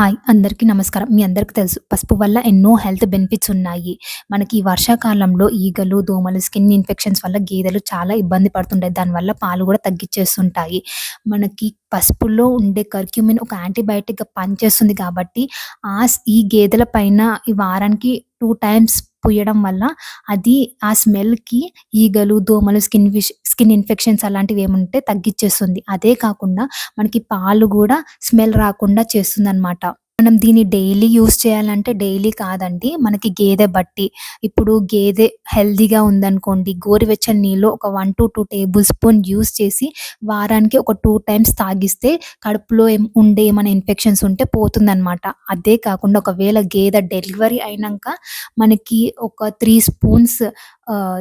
Hi అందరికీ నమస్కారం. మీ అందరికి తెలుసు పసుపు వల్ల ఎన్నో హెల్త్ బెనిఫిట్స్ ఉన్నాయి. మనకి ఈ వర్షాకాలంలో ఈగలు, దోమలు, స్కిన్ ఇన్ఫెక్షన్స్ వల్ల గేదెలు చాలా ఇబ్బంది పడుతుంటాయి. దానివల్ల పాలు కూడా తగ్గిచ్చేస్తుంటాయి. మనకి పసుపులో ఉండే కర్క్యూమిన్ ఒక యాంటీబయాటిక్‌గా పనిచేస్తుంది కాబట్టి ఆ ఈ గేదెల పైన ఈ వారానికి టూ టైమ్స్ పుయ్యడం వల్ల అది ఆ స్మెల్‌కి ఈగలు, దోమలు, స్కిన్ ఫిష్ స్కిన్ ఇన్ఫెక్షన్స్ అలాంటివి ఏముంటే తగ్గిచ్చేస్తుంది. అదే కాకుండా మనకి పాలు కూడా స్మెల్ రాకుండా చేస్తుంది అనమాట మనం దీన్ని డైలీ యూజ్ చేయాలంటే డైలీ కాదండి. మనకి గేదె బట్టి. ఇప్పుడు గేదె హెల్దీగా ఉందనుకోండి, గోరువెచ్చని నీళ్ళు ఒక 1-2 టేబుల్ స్పూన్ యూజ్ చేసి వారానికి ఒక టూ టైమ్స్ తాగిస్తే కడుపులో ఏం ఉండే ఏమైనా ఇన్ఫెక్షన్స్ ఉంటే పోతుందనమాట. అదే కాకుండా ఒకవేళ గేదె డెలివరీ అయినాక మనకి ఒక త్రీ స్పూన్స్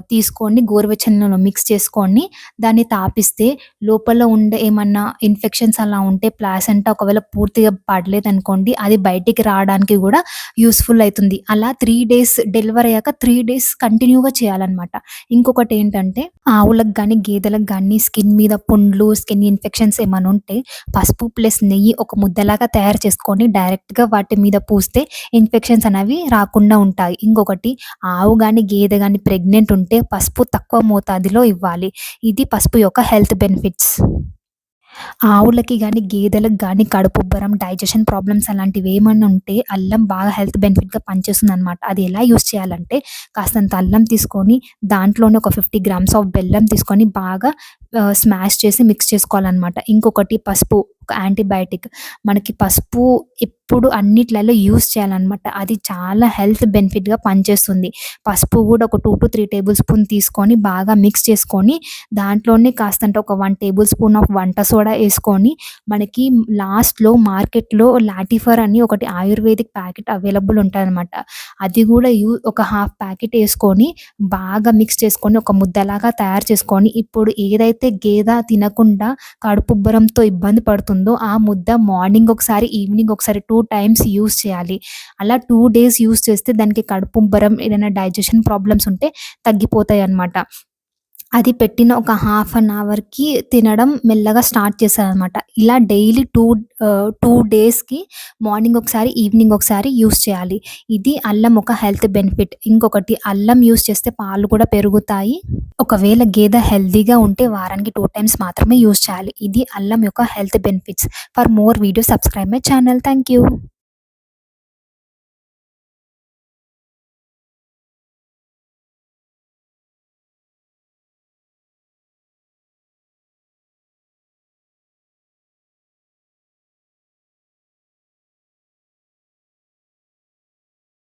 తీసుకోండి తీసుకొని గోరువెచ్చని నీళ్ళలో మిక్స్ చేసుకొని దాన్ని తాపిస్తే లోపల ఉండే ఏమన్నా ఇన్ఫెక్షన్స్ అలా ఉంటే ప్లాసెంటా ఒకవేళ పూర్తిగా పడలేదనుకోండి అది బయటికి రావడానికి కూడా యూస్ఫుల్ అవుతుంది అలా త్రీ డేస్ డెలివరీ అయ్యాక త్రీ డేస్ కంటిన్యూ‌గా చేయాలన్నమాట. ఇంకొకటి ఏంటంటే ఆవులకు కానీ గేదెలకు కానీ స్కిన్ మీద పుండ్లు, స్కిన్ ఇన్ఫెక్షన్స్ ఏమైనా ఉంటే పసుపు ప్లస్ నెయ్యి ఒక ముద్దలాగా తయారు చేసుకొని డైరెక్ట్‌గా వాటి మీద పూస్తే ఇన్ఫెక్షన్స్ అనేవి రాకుండా ఉంటాయి. ఇంకొకటి ఆవు కానీ గేదె కానీ ప్రెగ్నెంట్ ఉంటే పసుపు తక్కువ మోతాదులో ఇవ్వాలి. ఇది పసుపు యొక్క హెల్త్ బెనిఫిట్స్. ఆవులకి కానీ గేదెలకు కానీ కడుపుబ్బరం, డైజెషన్ ప్రాబ్లమ్స్ అలాంటివి ఏమైనా ఉంటే అల్లం బాగా హెల్త్ బెనిఫిట్‌గా పనిచేస్తుందనమాట. అది ఎలా యూస్ చేయాలంటే కాస్తంత అల్లం తీసుకొని దాంట్లోనే ఒక 50 గ్రామ్స్ ఆఫ్ బెల్లం తీసుకొని బాగా స్మాష్ చేసి మిక్స్ చేసుకోవాలనమాట. ఇంకొకటి పసుపు ఒక యాంటీబయాటిక్. మనకి పసుపు ఎప్పుడు అన్నిట్లలో యూజ్ చేయాలన్నమాట అది చాలా హెల్త్ బెనిఫిట్‌గా పనిచేస్తుంది. పసుపు కూడా ఒక 2-3 టేబుల్ స్పూన్ తీసుకొని బాగా మిక్స్ చేసుకొని దాంట్లోనే కాస్తంట ఒక వన్ టేబుల్ స్పూన్ ఆఫ్ వంట సోడా వేసుకొని మనకి లాస్ట్‌లో మార్కెట్‌లో లాటిఫర్ అని ఒకటి ఆయుర్వేదిక్ ప్యాకెట్ అవైలబుల్ ఉంటాదనమాట. అది కూడా యూ ఒక హాఫ్ ప్యాకెట్ వేసుకొని బాగా మిక్స్ చేసుకొని ఒక ముద్దలాగా తయారు చేసుకొని ఇప్పుడు ఏదైతే గేదె తినకుండా కడుపుబ్బరంతో ఇబ్బంది పడుతుందో ఆ ముద్ద మార్నింగ్ ఒకసారి, ఈవినింగ్ ఒకసారి టూ టైమ్స్ యూస్ చేయాలి. అలా టూ డేస్ యూస్ చేస్తే దానికి కడుపుబ్బరం ఏదైనా డైజెషన్ ప్రాబ్లమ్స్ ఉంటే తగ్గిపోతాయనమాట. అది పెట్టిన ఒక హాఫ్ అన్ అవర్‌కి తినడం మెల్లగా స్టార్ట్ చేశారనమాట ఇలా డైలీ టూ టూ డేస్‌కి మార్నింగ్ ఒకసారి, ఈవినింగ్ ఒకసారి యూజ్ చేయాలి. ఇది అల్లం ఒక హెల్త్ బెనిఫిట్. ఇంకొకటి అల్లం యూస్ చేస్తే పాలు కూడా పెరుగుతాయి. ఒకవేళ గేదె హెల్తీగా ఉంటే వారానికి టూ టైమ్స్ మాత్రమే యూజ్ చేయాలి. ఇది అల్లం యొక్క health benefits. For more videos subscribe my channel. Thank you.